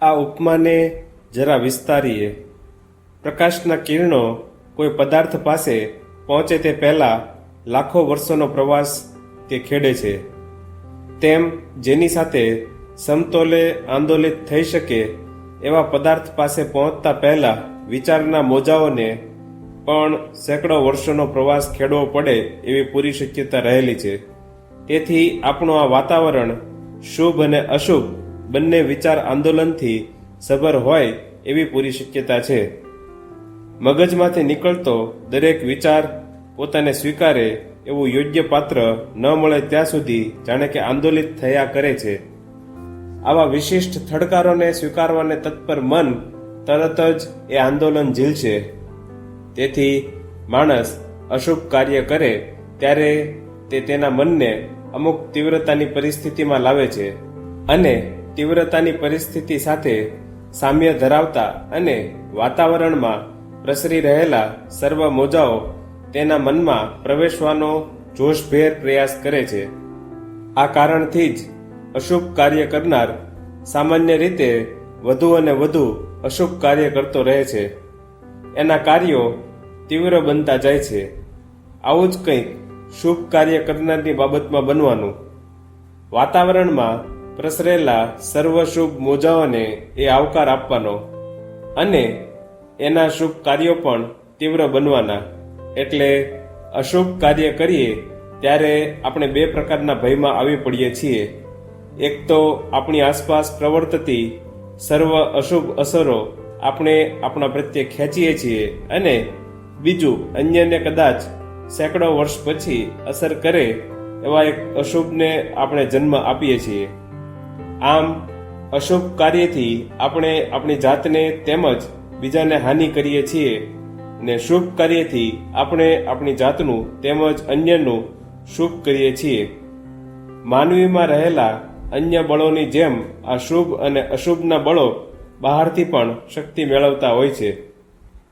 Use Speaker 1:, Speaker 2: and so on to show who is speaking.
Speaker 1: આ ઉપમાને જરા વિસ્તારીએ. પ્રકાશના કિરણો કોઈ પદાર્થ પાસે પહોંચે તે પહેલા લાખો વર્ષોનો પ્રવાસ તે ખેડે છે. તેમ જેની સાથે સમતોલે આંદોલિત થઈ શકે એવા પદાર્થ પાસે પહોંચતા પહેલા વિચારના મોજાઓને પણ સેંકડો વર્ષોનો પ્રવાસ ખેડવો પડે એવી પૂરી શક્યતા રહેલી છે. તેથી આપણું આ વાતાવરણ શુભ અને અશુભ બંને વિચાર આંદોલનથી સભર હોય એવી પૂરી શક્યતા છે. મગજમાંથી નીકળતો દરેક વિચાર પોતાને સ્વીકારે એવું યોગ્ય પાત્ર ન મળે ત્યાં સુધી જાણે કે આંદોલિત થયા કરે છે. આવા વિશિષ્ટ થડકારોને સ્વીકારવાને તત્પર મન તરત જ એ આંદોલન ઝીલશે. તેથી માણસ અશુભ કાર્ય કરે ત્યારે તે તેના મનને અમુક તીવ્રતાની પરિસ્થિતિમાં લાવે છે. અને તીવ્રતાની પરિસ્થિતિ સાથે સામ્ય ધરાવતા અને વાતાવરણમાં પ્રસરી રહેલા સર્વ મોજાઓ તેના મનમાં પ્રવેશવાનો જોશભેર પ્રયાસ કરે છે. આ કારણથી જ અશુભ કાર્ય કરનાર સામાન્ય રીતે વધુ અને વધુ અશુભ કાર્ય કરતો રહે છે. એના કાર્યો તીવ્ર બનતા જાય છે. આવું જ કંઈક શુભ કાર્ય કરનારની બાબતમાં બનવાનું. વાતાવરણમાં પ્રસરેલા સર્વ શુભ મોજાઓને એ આવકાર આપવાનો અને એના શુભ કાર્યો પણ તીવ્ર બનવાના. એટલે અશુભ કાર્ય કરીએ ત્યારે આપણે બે પ્રકારના ભયમાં આવી પડીએ છીએ. એક તો આપણી આસપાસ પ્રવર્તતી સર્વ અશુભ અસરો આપણે આપણા પ્રત્યે ખેંચીએ છીએ અને બીજું અન્યને કદાચ સેંકડો વર્ષ પછી અસર કરે એવા એક અશુભને આપણે જન્મ આપીએ છીએ. આમ, અશુભ કાર્યથી આપણે આપણી જાતને તેમજ બીજાને હાનિ કરીએ છીએ ને શુભ કાર્યથી આપણે આપણી જાતનું તેમજ અન્યનું શુભ કરીએ છીએ. માનવીમાં રહેલા અન્ય બળોની જેમ આ શુભ અને અશુભના બળો બહારથી પણ શક્તિ મેળવતા હોય છે.